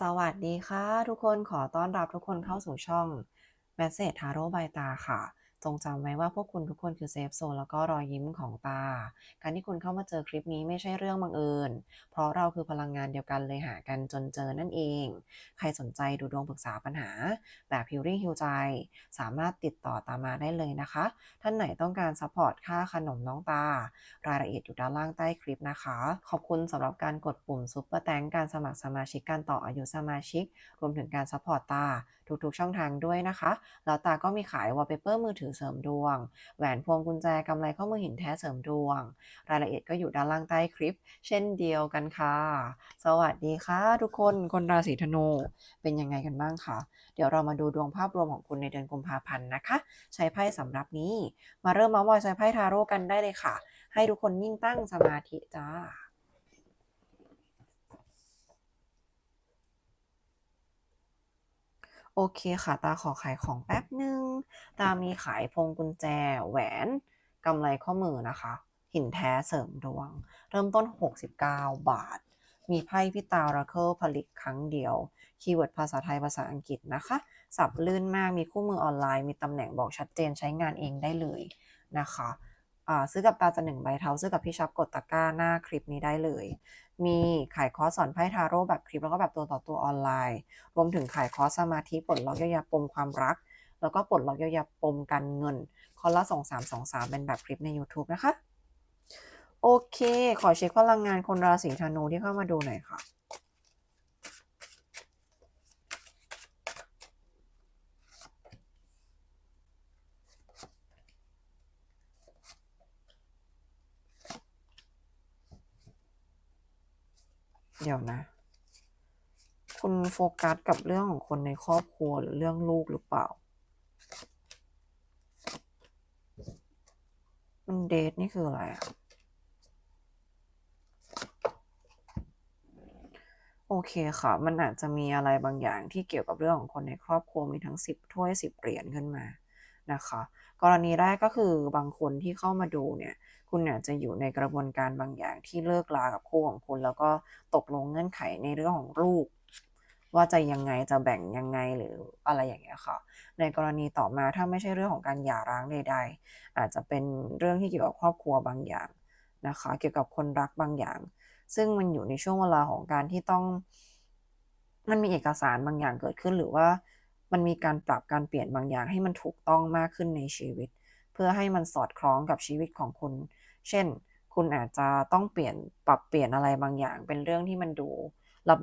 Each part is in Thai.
สวัสดีค่ะ ทุกคนขอต้อนรับทุกคนเข้าสู่ช่อง Message Tarot by ตาค่ะ จงจำไว้ว่าพวกคุณทุกคนคือเซฟโซนแล้วก็รอยยิ้มของตา การที่คุณเข้ามาเจอคลิปนี้ไม่ใช่เรื่องบังเอิญ เพราะเราคือพลังงานเดียวกันเลยหากันจนเจอนั่นเอง ใครสนใจดูดวงปรึกษาปัญหา แบบฮิวริ่งฮิวใจ สามารถติดต่อตามมาได้เลยนะคะ ท่านไหนต้องการซัพพอร์ตค่าขนมน้องตา รายละเอียดอยู่ด้านล่างใต้คลิปนะคะ ขอบคุณสำหรับการกดปุ่มซุปเปอร์แตงการสมัครสมาชิกการต่ออายุสมาชิก รวมถึงการซัพพอร์ตตาทุกๆช่องทางด้วยนะคะแล้วตาก็มีขายวอลเปเปอร์มือถือเสริมดวง แหวนพวงกุญแจกำไรข้อมือหินแท้เสริมดวง รายละเอียดก็อยู่ด้านล่างใต้คลิป เช่นเดียวกันค่ะ สวัสดีค่ะ ทุกคนคนราศีธนูเป็นยังไงกันบ้างคะเดี๋ยวเรามาดูดวงภาพรวมของคุณในเดือนกุมภาพันธ์นะคะ ใช้ไพ่สำหรับนี้ มาเริ่มมาวอยใช้ไพ่ทาโร่กันได้เลยค่ะ ให้ทุกคนยิ่งตั้งสมาธิจ้า โอเคค่ะ ตาขอขายของแป๊บหนึ่งตามีขายพวงกุญแจ แหวนกำไรข้อมือนะคะ หินแท้เสริมดวง เริ่มต้น 69 บาท มีไพ่พิตาราเคิลผลิตครั้งเดียว คีย์เวิร์ดภาษาไทยภาษาอังกฤษนะคะ สับลื่นมาก มีคู่มือออนไลน์ มีตำแหน่งบอกชัดเจนใช้งานเองได้เลยนะคะซื้อกับตาจะหนึ่งใบเท้าซื้อกับพี่ชับกดตะกร้าหน้าคลิปนี้ได้เลย มีขายคอร์สสอนไพ่ทาโร่แบบคลิปแล้วก็แบบตัวต่อตัวออนไลน์ รวมถึงขายคอร์สสมาธิปลดล็อกเยียวยาปมความรัก แล้วก็ปลดล็อกเยียวยาปมการเงิน คอร์สละสองสามสองสามเป็นแบบคลิปใน YouTube นะคะ โอเค ขอเช็คพลังงานคนราศีธนูที่เข้ามาดูหน่อยค่ะ เดี๋ยวนะ คุณโฟกัสกับเรื่องของคนในครอบครัวหรือเรื่องลูกหรือเปล่า มันเดทนี่คืออะไรอะโอเคค่ะ มันอาจจะมีอะไรบางอย่างที่เกี่ยวกับเรื่องของคนในครอบครัวมีทั้งสิบถ้วยสิบเหรียญขึ้นมา นะคะ กรณีแรกก็คือบางคนที่เข้ามาดูเนี่ย คุณอาจจะอยู่ในกระบวนการบางอย่างที่เลิกลากับคู่ของคุณ แล้วก็ตกลงเงื่อนไขในเรื่องของลูกว่าจะยังไงจะแบ่งยังไงหรืออะไรอย่างเงี้ยค่ะ ในกรณีต่อมาถ้าไม่ใช่เรื่องของการหย่าร้างใด ๆ อาจจะเป็นเรื่องที่เกี่ยวกับครอบครัวบางอย่างนะคะ เกี่ยวกับคนรักบางอย่าง ซึ่งมันอยู่ในช่วงเวลาของการที่ต้อง มันมีเอกสารบางอย่างเกิดขึ้นหรือว่า มันมีการปรับการเปลี่ยนบางอย่างให้มันถูกต้องมากขึ้นในชีวิต เพื่อให้มันสอดคล้องกับชีวิตของคุณ เช่น คุณอาจจะต้องเปลี่ยนปรับเปลี่ยนอะไรบางอย่าง เป็นเรื่องที่มันดู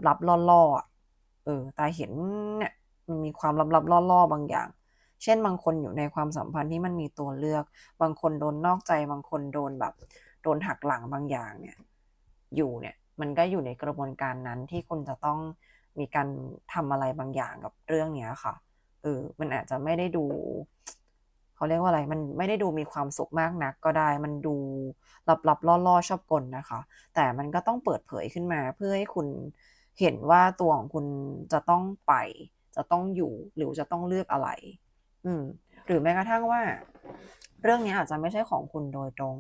ลับๆล่อๆเออตาเห็นเนี่ยมันมีความลับๆล่อๆบางอย่าง เช่น บางคนอยู่ในความสัมพันธ์ที่มันมีตัวเลือก บางคนโดนนอกใจบางคนโดนแบบโดนหักหลังบางอย่างเนี่ยอยู่เนี่ยมันก็อยู่ในกระบวนการนั้นที่คุณจะต้อง มีการทำอะไรบางอย่างกับเรื่องเนี้ยค่ะเออมันอาจจะไม่ได้ดูเขาเรียกว่าอะไร มันไม่ได้ดูมีความสุขมากนักก็ได้ มันดูลับๆล่อๆชอบกลนะคะ แต่มันก็ต้องเปิดเผยขึ้นมาเพื่อให้คุณเห็นว่าตัวของคุณจะต้องไป จะต้องอยู่หรือจะต้องเลือกอะไร อืม หรือแม้กระทั่งว่า เรื่องนี้อาจจะไม่ใช่ของคุณโดยตรง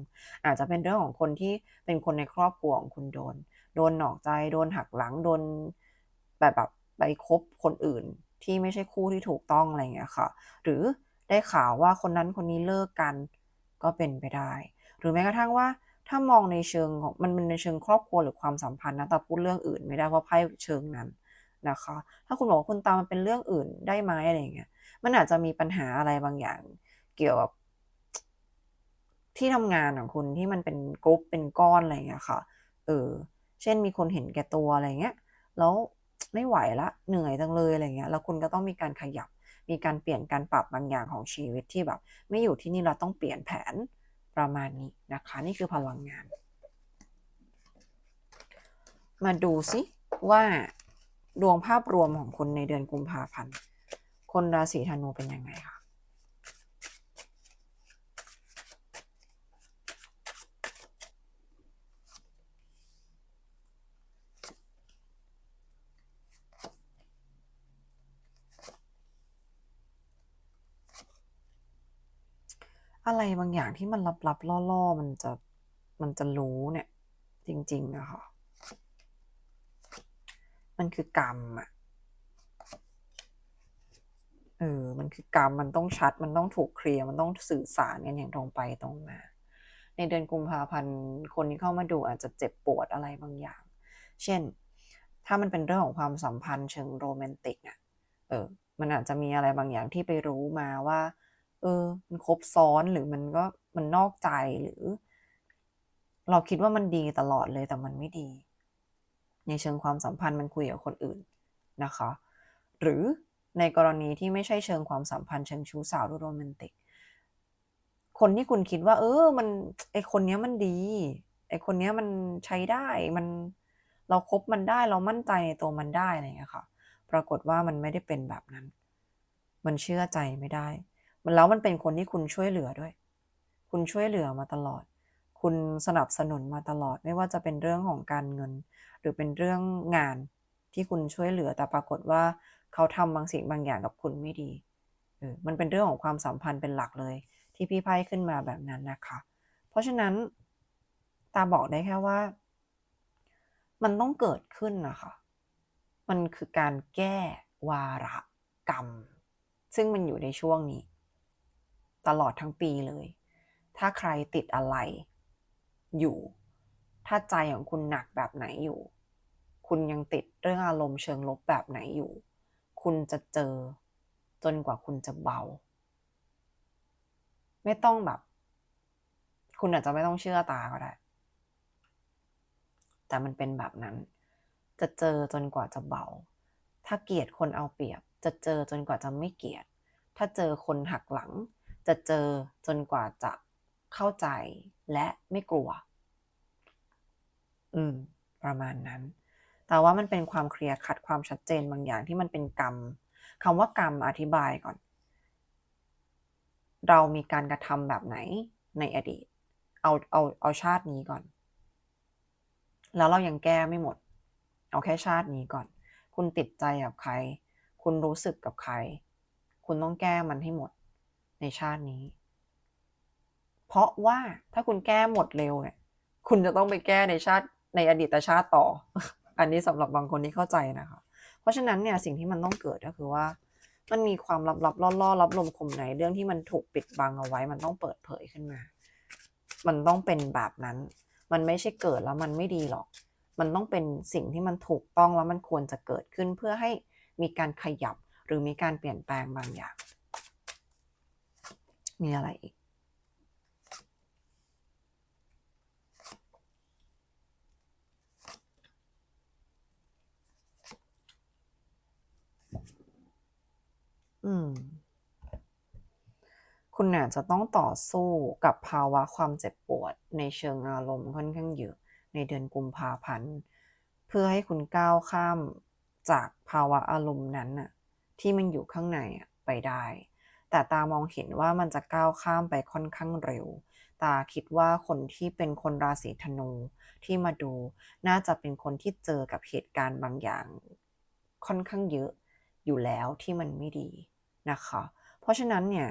อาจจะเป็นเรื่องของคนที่เป็นคนในครอบครัวของคุณโดน โดนหนอกใจ โดนหักหลัง โดน แบบแบบไปคบคนอื่นที่ไม่ใช่คู่ที่ถูกต้องอะไรเงี้ยค่ะ หรือได้ข่าวว่าคนนั้นคนนี้เลิกกันก็เป็นไปได้ หรือแม้กระทั่งว่าถ้ามองในเชิงของมันเป็นในเชิงครอบครัวหรือความสัมพันธ์นะแต่พูดเรื่องอื่นไม่ได้เพราะไพ่เชิงนั้นนะคะ ถ้าคุณบอกว่าคุณตามมันเป็นเรื่องอื่นได้ไหมอะไรเงี้ยมันอาจจะมีปัญหาอะไรบางอย่างเกี่ยวกับที่ทำงานของคุณที่มันเป็นกรุ๊ปเป็นก้อนอะไรเงี้ยค่ะ เออ เช่นมีคนเห็นแก่ตัวอะไรเงี้ย แล้ว ไม่ไหวละเหนื่อยจังเลยอะไรเงี้ยแล้วคุณก็ต้องมีการขยับ มีการเปลี่ยนการปรับบางอย่างของชีวิตที่แบบ ไม่อยู่ที่นี่เราต้องเปลี่ยนแผนประมาณนี้นะคะ นี่คือพลังงาน มาดูสิว่าดวงภาพรวมของคุณในเดือนกุมภาพันธ์ คนราศีธนูเป็นยังไงคะ อะไรบางอย่างที่มันลับๆล่อๆ มันจะมันจะรู้เนี่ย จริงๆอะคะ มันคือกรรมอะเออ มันคือกรรม มันต้องชัด มันต้องถูกเคลียร์ มันต้องสื่อสารกันอย่างตรงไปตรงมา ในเดือนกุมภาพันธ์ คนที่เข้ามาดูอาจจะเจ็บปวดอะไรบางอย่าง เช่น ถ้ามันเป็นเรื่องของความสัมพันธ์เชิงโรแมนติกอะเออ มันอาจจะมีอะไรบางอย่างที่ไปรู้มาว่า เออ มันครบซ้อนหรือมันก็มันนอกใจหรือ เราคิดว่ามันดีตลอดเลยแต่มันไม่ดี ในเชิงความสัมพันธ์มันคุยกับคนอื่นนะคะ หรือในกรณีที่ไม่ใช่เชิงความสัมพันธ์เชิงชู้สาวหรือโรแมนติก คนที่คุณคิดว่า เออ มันไอคนเนี้ยมันดี ไอคนเนี้ยมันใช้ได้มันเราคบมันได้เรามั่นใจในตัวมันได้อะไรอย่างเงี้ยค่ะ ปรากฏว่ามันไม่ได้เป็นแบบนั้น มันเชื่อใจไม่ได้ มันแล้วมันเป็นคนที่คุณช่วยเหลือด้วย คุณช่วยเหลือมาตลอด คุณสนับสนุนมาตลอด ไม่ว่าจะเป็นเรื่องของการเงิน หรือเป็นเรื่องงานที่คุณช่วยเหลือแต่ปรากฏว่าเขาทำบางสิ่งบางอย่างกับคุณไม่ดีเออมันเป็นเรื่องของความสัมพันธ์เป็นหลักเลย ที่พี่ไพ่ขึ้นมาแบบนั้นนะคะ เพราะฉะนั้นตาบอกได้แค่ว่า มันต้องเกิดขึ้นนะคะ มันคือการแก้วาระกรรม ซึ่งมันอยู่ในช่วงนี้ ตลอดทั้งปีเลย ถ้าใครติดอะไรอยู่ ถ้าใจของคุณหนักแบบไหนอยู่ คุณยังติดเรื่องอารมณ์เชิงลบแบบไหนอยู่ คุณจะเจอจนกว่าคุณจะเบา ไม่ต้องแบบ คุณอาจจะไม่ต้องเชื่อตาก็ได้ แต่มันเป็นแบบนั้น จะเจอจนกว่าจะเบา ถ้าเกลียดคนเอาเปรียบ จะเจอจนกว่าจะไม่เกลียด ถ้าเจอคนหักหลัง จะเจอจนกว่าจะเข้าใจและไม่กลัว อืม ประมาณนั้น แต่ว่ามันเป็นความเคลียร์ขัดความชัดเจนบางอย่างที่มันเป็นกรรมคำว่ากรรมอธิบายก่อน เรามีการกระทำแบบไหนในอดีต เอาเอาเอาชาตินี้ก่อน แล้วเรายังแก้ไม่หมด เอาแค่ชาตินี้ก่อน คุณติดใจกับใคร คุณรู้สึกกับใคร คุณต้องแก้มันให้หมด ในชาตินี้ เพราะว่าถ้าคุณแก้หมดเร็วเนี่ย คุณจะต้องไปแก้ในชาติในอดีตชาติต่อ อันนี้สำหรับบางคนที่เข้าใจนะคะ เพราะฉะนั้นเนี่ยสิ่งที่มันต้องเกิดก็คือว่า มันมีความลับลับล่อล่อรับลมคมในเรื่องที่มันถูกปิดบังเอาไว้ มันต้องเปิดเผยขึ้นมา มันต้องเป็นแบบนั้น มันไม่ใช่เกิดแล้วมันไม่ดีหรอก มันต้องเป็นสิ่งที่มันถูกต้องแล้วมันควรจะเกิดขึ้นเพื่อให้มีการขยับหรือมีการเปลี่ยนแปลงบางอย่าง มีอะไรอีก อืม คุณอาจจะต้องต่อสู้กับภาวะความเจ็บปวดในเชิงอารมณ์ค่อนข้างเยอะในเดือนกุมภาพันธ์ เพื่อให้คุณก้าวข้ามจากภาวะอารมณ์นั้นน่ะ ที่มันอยู่ข้างในอะไปได้ แต่ตามองเห็นว่ามันจะก้าวข้ามไปค่อนข้างเร็ว ตาคิดว่าคนที่เป็นคนราศีธนูที่มาดู น่าจะเป็นคนที่เจอกับเหตุการณ์บางอย่างค่อนข้างเยอะอยู่แล้วที่มันไม่ดีนะคะ เพราะฉะนั้นเนี่ย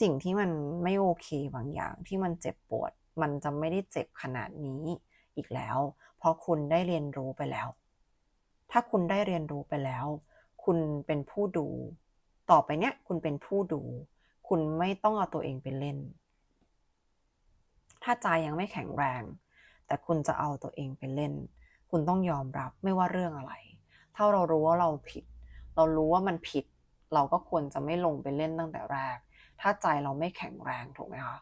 สิ่งที่มันไม่โอเคบางอย่างที่มันเจ็บปวด มันจะไม่ได้เจ็บขนาดนี้อีกแล้ว เพราะคุณได้เรียนรู้ไปแล้ว ถ้าคุณได้เรียนรู้ไปแล้ว คุณเป็นผู้ดู ต่อไปเนี้ยคุณเป็นผู้ดู คุณไม่ต้องเอาตัวเองไปเล่น ถ้าใจยังไม่แข็งแรง แต่คุณจะเอาตัวเองไปเล่น คุณต้องยอมรับไม่ว่าเรื่องอะไร ถ้าเรารู้ว่าเราผิด เรารู้ว่ามันผิด เราก็ควรจะไม่ลงไปเล่นตั้งแต่แรก ถ้าใจเราไม่แข็งแรงถูกไหมคะ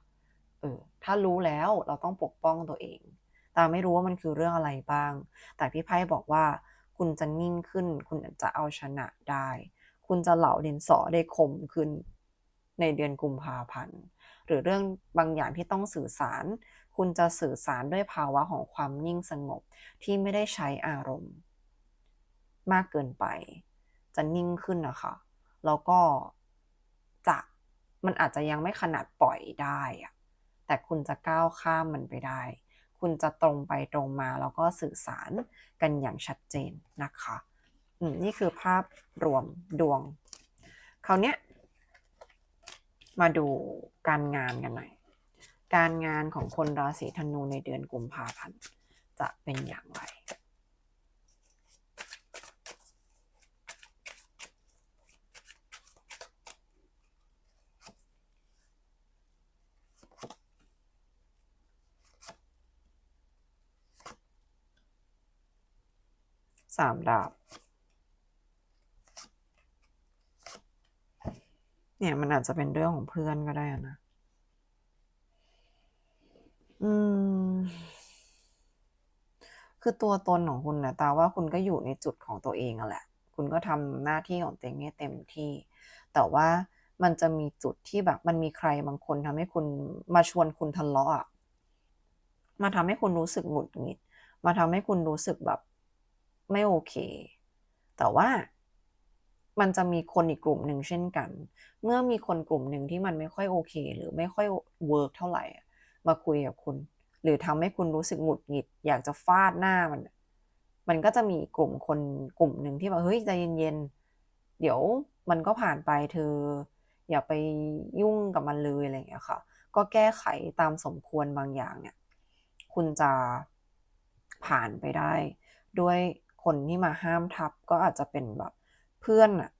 เออถ้ารู้แล้วเราต้องปกป้องตัวเองแต่ไม่รู้ว่ามันคือเรื่องอะไรบ้าง แต่พี่ไพ่บอกว่า คุณจะนิ่งขึ้น คุณจะเอาชนะได้ คุณจะเหลาดินสอได้คมขึ้นในเดือนกุมภาพันธ์ หรือเรื่องบางอย่างที่ต้องสื่อสาร คุณจะสื่อสารด้วยภาวะของความนิ่งสงบที่ไม่ได้ใช้อารมณ์ มากเกินไป จะนิ่งขึ้นนะคะ แล้วก็จะมันอาจจะยังไม่ขนาดปล่อยได้อะแต่คุณจะก้าวข้ามมันไปได้ คุณจะตรงไปตรงมาแล้วก็สื่อสารกันอย่างชัดเจนนะคะ นี่คือภาพรวมดวงเขาเนี้ยมาดูการงานกันหน่อย การงานของคนราศีธนูในเดือนกุมภาพันธ์จะเป็นอย่างไร สามดาบ เนี่ยมันอาจจะเป็นเรื่องของเพื่อนก็ได้นะ อืม คือตัวตนของคุณนะตาว่าคุณก็อยู่ในจุดของตัวเองอะแหละ คุณก็ทำหน้าที่ของตัวเองให้เต็มที่ แต่ว่ามันจะมีจุดที่แบบ มันมีใครบางคนทำให้คุณมาชวนคุณทะเลาะมาทำให้คุณรู้สึกหงุดหงิด มาทำให้คุณรู้สึกแบบไม่โอเค แต่ว่า มันจะมีคนอีกกลุ่มหนึ่งเช่นกัน เมื่อมีคนกลุ่มหนึ่งที่มันไม่ค่อยโอเค หรือไม่ค่อยเวิร์กเท่าไหร่ มาคุยกับคุณ หรือทำให้คุณรู้สึกหงุดหงิด อยากจะฟาดหน้ามัน มันก็จะมีกลุ่มคนกลุ่มหนึ่งที่แบบเฮ้ยใจเย็นๆเดี๋ยวมันก็ผ่านไปเธอ อย่าไปยุ่งกับมันเลยอะไรอย่างเงี้ยค่ะ ก็แก้ไขตามสมควรบางอย่างเนี่ย คุณจะผ่านไปได้ ด้วยคนที่มาห้ามทับก็อาจจะเป็นแบบ เพื่อนอะ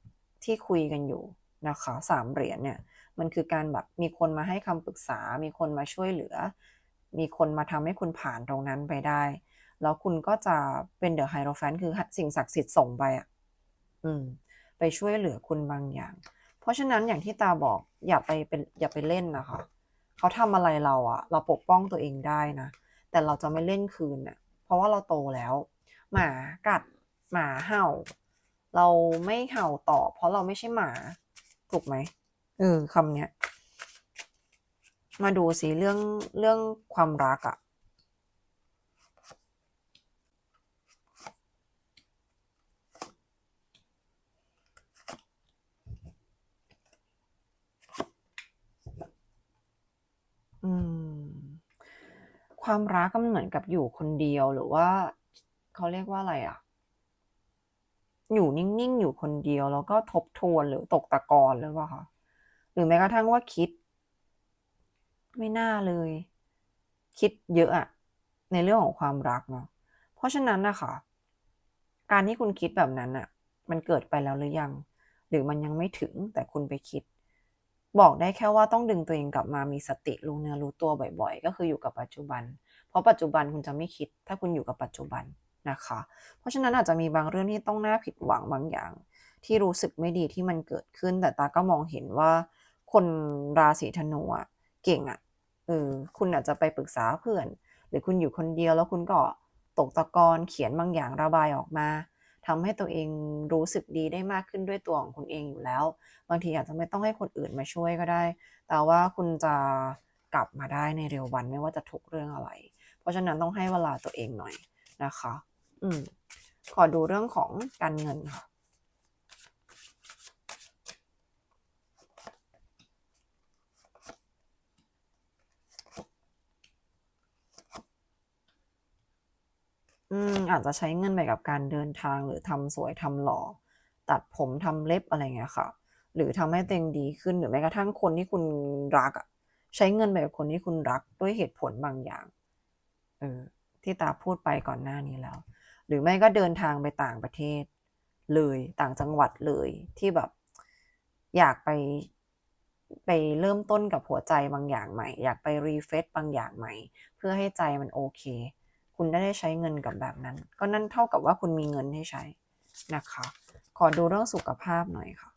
ที่คุยกันอยู่นะคะสามเหรียญเนี่ยมันคือการแบบมีคนมาให้คำปรึกษา มีคนมาช่วยเหลือ มีคนมาทำให้คุณผ่านตรงนั้นไปได้ แล้วคุณก็จะเป็นเดอะไฮโรแฟนคือสิ่งศักดิ์สิทธิ์ส่งไปอะอืม ไปช่วยเหลือคุณบางอย่าง เพราะฉะนั้นอย่างที่ตาบอกอย่าไปเป็นอย่าไปเล่นนะคะเขาทำอะไรเราอะเราปกป้องตัวเองได้นะ แต่เราจะไม่เล่นคืนน่ะเพราะว่าเราโตแล้ว หมากัดหมาเห่า เราไม่เห่าตอบเพราะเราไม่ใช่หมา ถูกไหมเออคำเนี้ย มาดูสิเรื่องเรื่องความรักอะอืม ความรักก็มันเหมือนกับอยู่คนเดียวหรือว่า เขาเรียกว่าอะไรอะ อยู่นิ่ง ๆ อยู่คนเดียว แล้วก็ทบทวนหรือตกตะกอนหรือเปล่าคะหรือแม้กระทั่งว่าคิด ไม่น่าเลย คิดเยอะอะในเรื่องของความรักเนาะเพราะฉะนั้นนะคะการที่คุณคิดแบบนั้นอะมันเกิดไปแล้วหรือยัง หรือมันยังไม่ถึงแต่คุณไปคิด บอกได้แค่ว่าต้องดึงตัวเองกลับมามีสติรู้เนื้อรู้ตัวบ่อย ๆ ก็คืออยู่กับปัจจุบัน เพราะปัจจุบันคุณจะไม่คิด ถ้าคุณอยู่กับปัจจุบัน นะคะ เพราะฉะนั้นอาจจะมีบางเรื่องที่ต้องน่าผิดหวังบางอย่าง ที่รู้สึกไม่ดีที่มันเกิดขึ้น แต่ตาก็มองเห็นว่า คนราศีธนูอะเก่งอะเออคุณอาจจะไปปรึกษาเพื่อน หรือคุณอยู่คนเดียวแล้วคุณก็ตกตะกอนเขียนบางอย่างระบายออกมาทำให้ตัวเองรู้สึกดีได้มากขึ้นด้วยตัวของคุณเองอยู่แล้ว บางทีอาจจะไม่ต้องให้คนอื่นมาช่วยก็ได้ แต่ว่าคุณจะกลับมาได้ในเร็ววันไม่ว่าจะทุกเรื่องอะไร เพราะฉะนั้นต้องให้เวลาตัวเองหน่อยนะคะ อืมขอดูเรื่องของการเงินค่ะอืมอาจจะใช้เงินไปกับการเดินทางหรือทำสวยทำหล่อ ตัดผมทำเล็บอะไรเงี้ยค่ะ หรือทำให้ตัวเองดีขึ้นหรือแม้กระทั่งคนที่คุณรักอะใช้เงินไปกับคนที่คุณรักด้วยเหตุผลบางอย่าง เออที่ตาพูดไปก่อนหน้านี้แล้ว รือไม่ก็เดินทางไปต่างประเทศ เลยต่างจังหวัดเลยที่แบบอยากไปไปเริ่มต้นกับหัวใจบางอย่างใหม่ อยากไปรีเฟซบางอย่างใหม่ เพื่อให้ใจมันโอเค คุณได้ได้ใช้เงินกับแบบนั้น ก็นั่นเท่ากับว่าคุณมีเงินให้ใช้นะคะ ขอดูเรื่องสุขภาพหน่อยค่ะ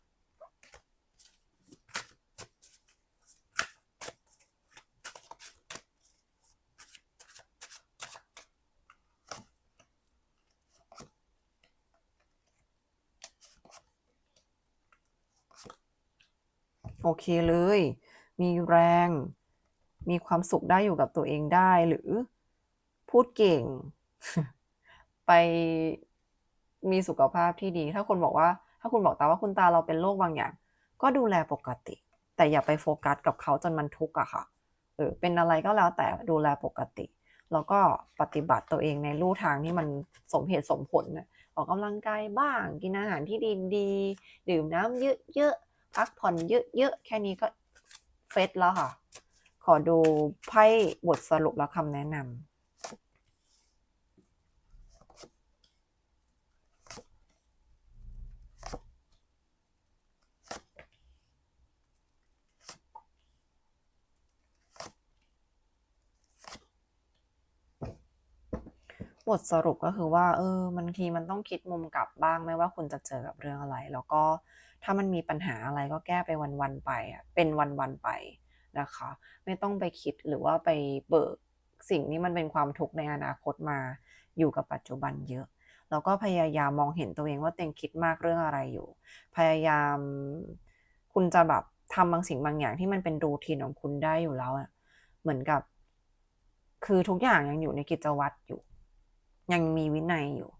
โอเคเลย มีแรง มีความสุขได้อยู่กับตัวเองได้หรือพูดเก่ง ไปมีสุขภาพที่ดี ถ้าคนบอกว่า ถ้าคุณบอกตาว่าคุณตาเราเป็นโรคบางอย่าง ก็ดูแลปกติ แต่อย่าไปโฟกัสกับเขาจนมันทุกข์อะค่ะเออเป็นอะไรก็แล้วแต่ดูแลปกติ แล้วก็ปฏิบัติตัวเองในลู่ทางที่มันสมเหตุสมผลนะออกกำลังกายบ้าง กินอาหารที่ดีๆ ดื่มน้ำเยอะๆ พักผ่อนเยอะๆ แค่นี้ก็เฟสแล้วค่ะ ขอดูไพ่บทสรุปและคำแนะนำ บทสรุปก็คือว่า เออ บางทีมันต้องคิดมุมกลับบ้างไม่ว่าคุณจะเจอกับเรื่องอะไร แล้วก็ถ้ามันมีปัญหาอะไรก็แก้ไปวันๆไปอะเป็นวันๆไปนะคะ ไม่ต้องไปคิดหรือว่าไปเบิกสิ่งที่มันเป็นความทุกข์ในอนาคตมาอยู่กับปัจจุบันเยอะ แล้วก็พยายามมองเห็นตัวเองว่าตัวเองคิดมากเรื่องอะไรอยู่ พยายามคุณจะแบบทำบางสิ่งบางอย่างที่มันเป็นรูทีนของคุณได้อยู่แล้วอะเหมือนกับ คือทุกอย่างยังอยู่ในกิจวัตรอยู่ ยังมีวินัยอยู่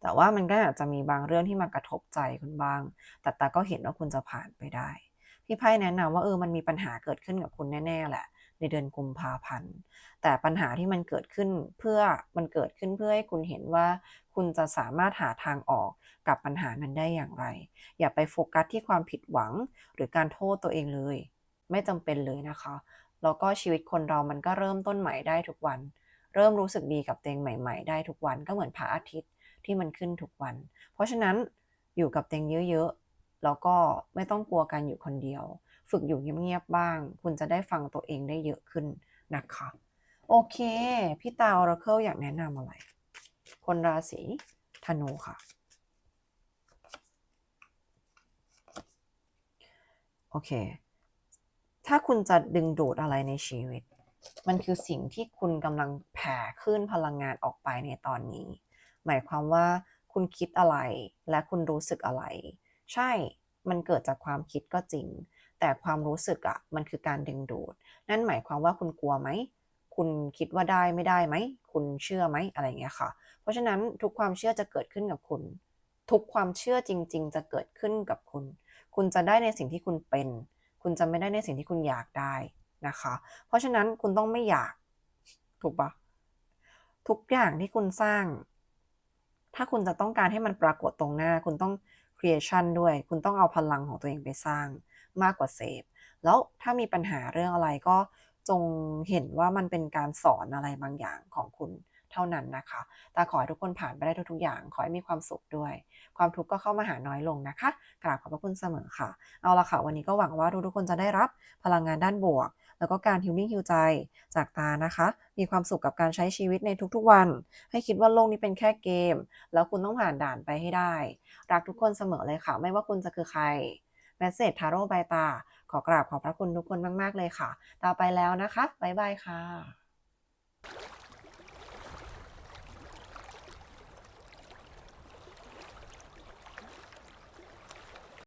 แต่ว่ามันก็อาจจะมีบางเรื่องที่มากระทบใจคุณบ้าง แต่ตาก็เห็นว่าคุณจะผ่านไปได้ พี่ไพ่แนะนำว่าเออมันมีปัญหาเกิดขึ้นกับคุณแน่ๆแหละ ในเดือนกุมภาพันธ์ แต่ปัญหาที่มันเกิดขึ้นเพื่อมันเกิดขึ้นเพื่อให้คุณเห็นว่า คุณจะสามารถหาทางออกกับปัญหานั้นได้อย่างไร อย่าไปโฟกัสที่ความผิดหวังหรือการโทษตัวเองเลย ไม่จำเป็นเลยนะคะแล้วก็ชีวิตคนเรามันก็เริ่มต้นใหม่ได้ทุกวัน เริ่มรู้สึกดีกับตัวเองใหม่ ๆ ได้ทุกวันก็เหมือนพระอาทิตย์ที่มันขึ้นทุกวัน เพราะฉะนั้นอยู่กับตัวเองเยอะๆ แล้วก็ไม่ต้องกลัวการอยู่คนเดียว ฝึกอยู่เงียบๆบ้าง คุณจะได้ฟังตัวเองได้เยอะขึ้นนะคะ โอเค พี่ตา Oracle อยากแนะนำอะไร คนราศีธนูค่ะ โอเค ถ้าคุณจะดึงดูดอะไรในชีวิต มันคือสิ่งที่คุณกำลังแผ่คลื่นพลังงานออกไปในตอนนี้ หมายความว่าคุณคิดอะไรและคุณรู้สึกอะไร ใช่ มันเกิดจากความคิดก็จริง แต่ความรู้สึกอะมันคือการดึงดูด นั่นหมายความว่าคุณกลัวไหม คุณคิดว่าได้ไม่ได้ไหม คุณเชื่อไหมอะไรเงี้ยค่ะ เพราะฉะนั้นทุกความเชื่อจะเกิดขึ้นกับคุณ ทุกความเชื่อจริง ๆ จะเกิดขึ้นกับคุณ คุณจะได้ในสิ่งที่คุณเป็น คุณจะไม่ได้ในสิ่งที่คุณอยากได้ นะคะ เพราะฉะนั้นคุณต้องไม่อยากถูกปะทุกอย่างที่คุณสร้าง ถ้าคุณจะต้องการให้มันปรากฏตรงหน้า คุณต้อง creation ด้วย คุณต้องเอาพลังของตัวเองไปสร้างมากกว่าเสพแล้วถ้ามีปัญหาเรื่องอะไรก็จงเห็นว่ามันเป็นการสอนอะไรบางอย่างของคุณเท่านั้นนะคะ แต่ขอให้ทุกคนผ่านไปได้ทุกๆอย่าง ขอให้มีความสุขด้วย ความทุกข์ก็เข้ามาหาน้อยลงนะคะ กราบขอบพระคุณเสมอค่ะ เอาละค่ะ วันนี้ก็หวังว่าทุกๆคนจะได้รับพลังงานด้านบวก แล้วก็การฮิลลิ่งฮิวใจจากตานะคะ มีความสุขกับการใช้ชีวิตในทุกๆวัน ให้คิดว่าโลกนี้เป็นแค่เกม แล้วคุณต้องผ่านด่านไปให้ได้ รักทุกคนเสมอเลยค่ะ ไม่ว่าคุณจะคือใครแมสเซจทาโร่ใบตา ขอกราบขอบพระคุณทุกคนมาก ๆ เลยค่ะ ต่อไปแล้วนะคะบ๊ายบายค่ะ